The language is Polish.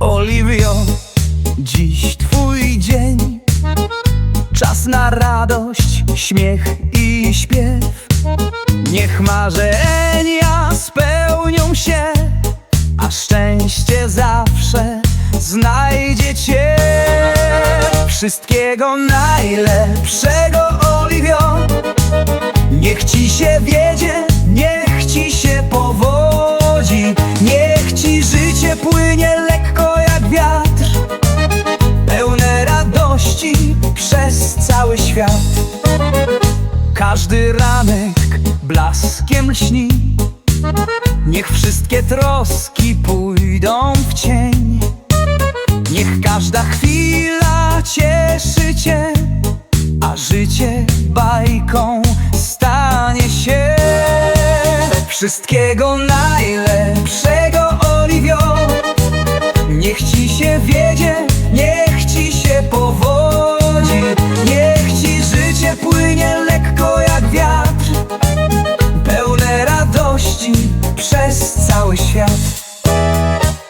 Oliwio, dziś twój dzień. Czas na radość, śmiech i śpiew. Niech marzenia spełnią się A szczęście zawsze znajdzie cię. Wszystkiego najlepszego, Oliwio. Niech ci się wiedzie, niech przez cały świat. Każdy ranek blaskiem lśni. Niech wszystkie troski pójdą w cień. Niech każda chwila cieszy cię a życie bajką stanie się. Wszystkiego najlepszego, Oliwio Niech ci się wie селища